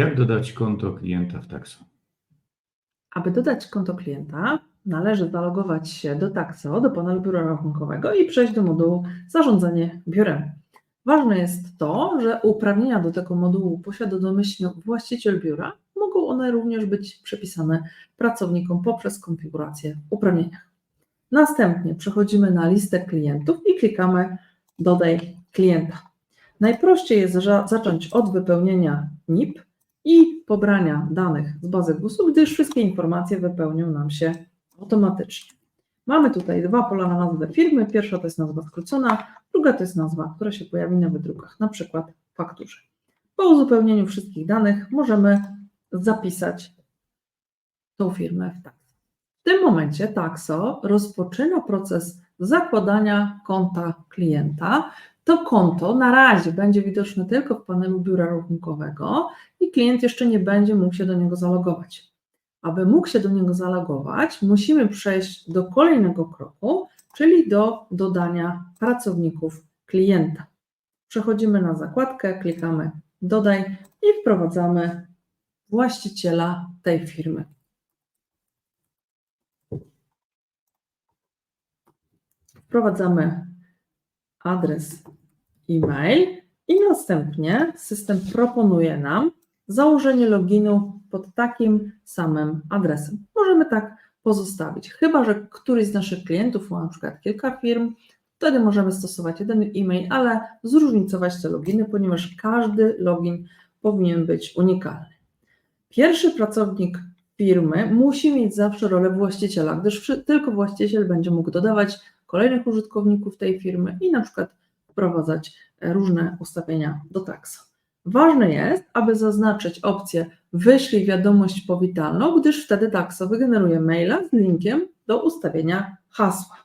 Jak dodać konto klienta w Taxo? Aby dodać konto klienta, należy zalogować się do Taxo, do panelu biura rachunkowego i przejść do modułu Zarządzanie biurem. Ważne jest to, że uprawnienia do tego modułu posiada domyślnie właściciel biura. Mogą one również być przypisane pracownikom poprzez konfigurację w uprawnieniach. Następnie przechodzimy na listę klientów i klikamy Dodaj klienta. Najprościej jest za- zacząć od wypełnienia NIP i pobrania danych z bazy GUS-u, gdyż wszystkie informacje wypełnią nam się automatycznie. Mamy tutaj dwa pola na nazwę firmy. Pierwsza to jest nazwa skrócona, druga to jest nazwa, która się pojawi na wydrukach, na przykład fakturze. Po uzupełnieniu wszystkich danych możemy zapisać tą firmę w Taxo. W tym momencie Taxo rozpoczyna proces zakładania konta klienta. To konto na razie będzie widoczne tylko w panelu biura rachunkowego i klient jeszcze nie będzie mógł się do niego zalogować. Aby mógł się do niego zalogować, musimy przejść do kolejnego kroku, czyli do dodania pracowników klienta. Przechodzimy na zakładkę, klikamy Dodaj i wprowadzamy właściciela tej firmy. Wprowadzamy adres e-mail i następnie system proponuje nam założenie loginu pod takim samym adresem. Możemy tak pozostawić, chyba że któryś z naszych klientów ma na przykład kilka firm, wtedy możemy stosować jeden e-mail, ale zróżnicować te loginy, ponieważ każdy login powinien być unikalny. Pierwszy pracownik firmy musi mieć zawsze rolę właściciela, gdyż tylko właściciel będzie mógł dodawać kolejnych użytkowników tej firmy i na przykład wprowadzać e, różne ustawienia do Taxo. Ważne jest, aby zaznaczyć opcję wyślij wiadomość powitalną, gdyż wtedy Taxo wygeneruje maila z linkiem do ustawienia hasła.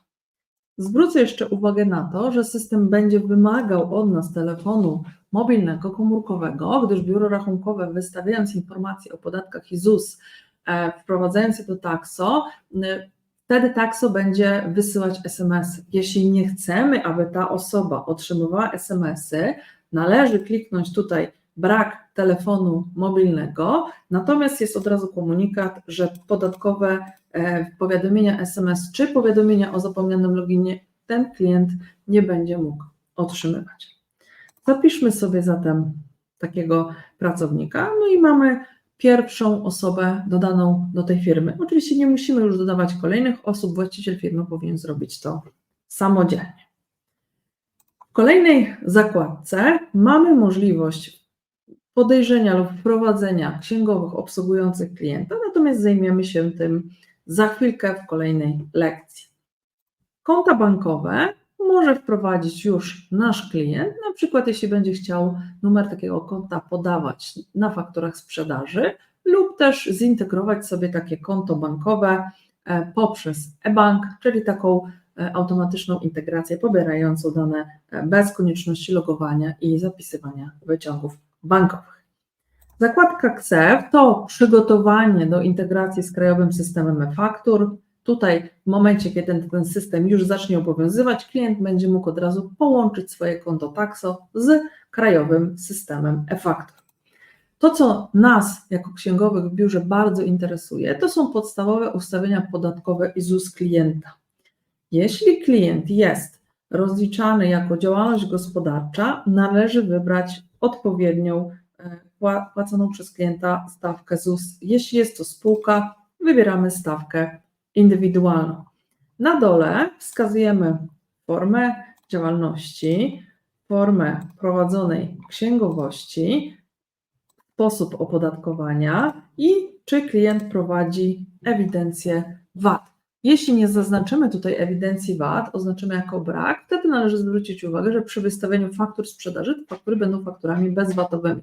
Zwrócę jeszcze uwagę na to, że system będzie wymagał od nas telefonu mobilnego, komórkowego, gdyż biuro rachunkowe wystawiając informacje o podatkach i ZUS, e, wprowadzając je do y, wtedy Taxo będzie wysyłać SMS. Jeśli nie chcemy, aby ta osoba otrzymywała SMS-y, należy kliknąć tutaj brak telefonu mobilnego, natomiast jest od razu komunikat, że podatkowe e, powiadomienia SMS czy powiadomienia o zapomnianym loginie ten klient nie będzie mógł otrzymywać. Zapiszmy sobie zatem takiego pracownika, no i mamy pierwszą osobę dodaną do tej firmy. Oczywiście nie musimy już dodawać kolejnych osób, właściciel firmy powinien zrobić to samodzielnie. W kolejnej zakładce mamy możliwość podejrzenia lub wprowadzenia księgowych obsługujących klienta, natomiast zajmiemy się tym za chwilkę w kolejnej lekcji. Konta bankowe może wprowadzić już nasz klient, na przykład jeśli będzie chciał numer takiego konta podawać na fakturach sprzedaży lub też zintegrować sobie takie konto bankowe e, poprzez e-bank, czyli taką e, automatyczną integrację pobierającą dane e, bez konieczności logowania i zapisywania wyciągów bankowych. Zakładka KSEF to przygotowanie do integracji z krajowym systemem e-faktur. Tutaj w momencie, kiedy ten, system już zacznie obowiązywać, klient będzie mógł od razu połączyć swoje konto Taxo z krajowym systemem e-faktur. To, co nas jako księgowych w biurze bardzo interesuje, to są podstawowe ustawienia podatkowe i ZUS klienta. Jeśli klient jest rozliczany jako działalność gospodarcza, należy wybrać odpowiednią e, pła- płaconą przez klienta stawkę ZUS. Jeśli jest to spółka, wybieramy stawkę indywidualną. Na dole wskazujemy formę działalności, formę prowadzonej księgowości, sposób opodatkowania i czy klient prowadzi ewidencję VAT. Jeśli nie zaznaczymy tutaj ewidencji VAT, oznaczymy jako brak, wtedy należy zwrócić uwagę, że przy wystawieniu faktur sprzedaży te faktury będą fakturami bezwatowymi.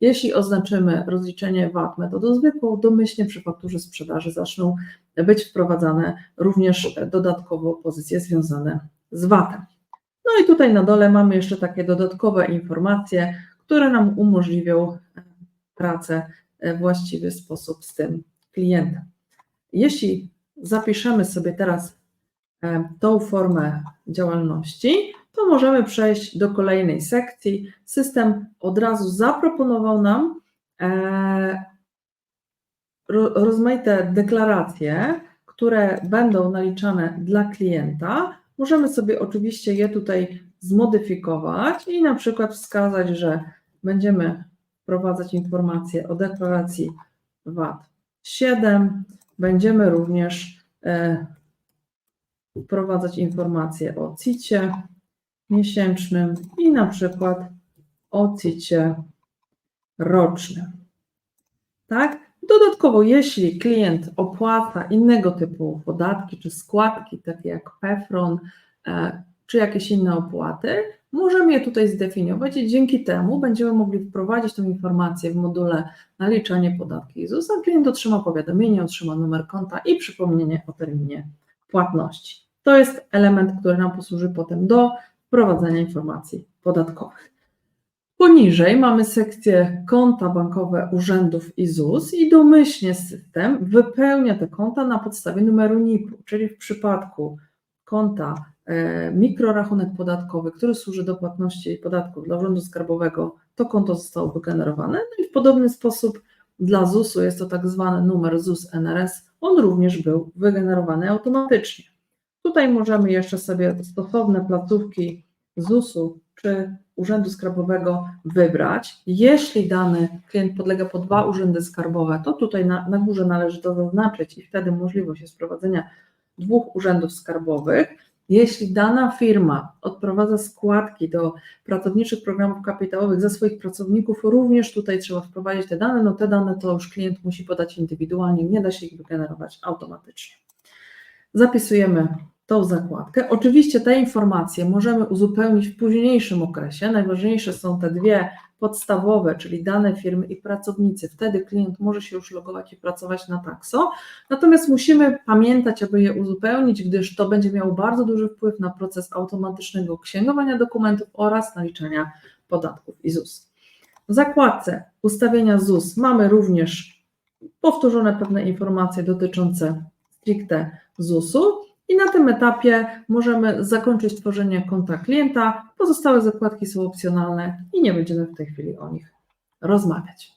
Jeśli oznaczymy rozliczenie VAT metodą zwykłą, domyślnie przy fakturze sprzedaży zaczną być wprowadzane również dodatkowo pozycje związane z VAT-em. No i tutaj na dole mamy jeszcze takie dodatkowe informacje, które nam umożliwią pracę w właściwy sposób z tym klientem. Jeśli zapiszemy sobie teraz e, tą formę działalności, to możemy przejść do kolejnej sekcji. System od razu zaproponował nam e, ro, rozmaite deklaracje, które będą naliczane dla klienta. Możemy sobie oczywiście je tutaj zmodyfikować i na przykład wskazać, że będziemy wprowadzać informacje o deklaracji VAT 7. Będziemy również e, wprowadzać informacje o CIT-cie miesięcznym i na przykład o CIT-cie rocznym. Tak? Dodatkowo, jeśli klient opłaca innego typu podatki czy składki, takie jak PEFRON, e, czy jakieś inne opłaty, możemy je tutaj zdefiniować i dzięki temu będziemy mogli wprowadzić tę informację w module naliczanie podatki ZUS, a klient otrzyma powiadomienie, otrzyma numer konta i przypomnienie o terminie płatności. To jest element, który nam posłuży potem do wprowadzania informacji podatkowych. Poniżej mamy sekcję konta bankowe urzędów i ZUS i domyślnie system wypełnia te konta na podstawie numeru NIP-u, czyli w przypadku konta e, mikrorachunek podatkowy, który służy do płatności podatków dla Urzędu Skarbowego, to konto zostało wygenerowane. No i w podobny sposób dla ZUS-u jest to tak zwany numer ZUS NRS, on również był wygenerowany automatycznie. Tutaj możemy jeszcze sobie stosowne placówki ZUS-u czy Urzędu Skarbowego wybrać. Jeśli dany klient podlega pod dwa urzędy skarbowe, to tutaj na, na górze należy to zaznaczyć i wtedy możliwość jest wprowadzenia dwóch urzędów skarbowych. Jeśli dana firma odprowadza składki do pracowniczych programów kapitałowych za swoich pracowników, również tutaj trzeba wprowadzić te dane. No te dane to już klient musi podać indywidualnie, nie da się ich wygenerować automatycznie. Zapisujemy tą zakładkę. Oczywiście te informacje możemy uzupełnić w późniejszym okresie. Najważniejsze są te dwie podstawowe, czyli dane firmy i pracownicy. Wtedy klient może się już logować i pracować na takso. Natomiast musimy pamiętać, aby je uzupełnić, gdyż to będzie miało bardzo duży wpływ na proces automatycznego księgowania dokumentów oraz naliczania podatków i ZUS. W zakładce ustawienia ZUS mamy również powtórzone pewne informacje dotyczące stricte ZUS-u. I na tym etapie możemy zakończyć tworzenie konta klienta. Pozostałe zakładki są opcjonalne i nie będziemy w tej chwili o nich rozmawiać.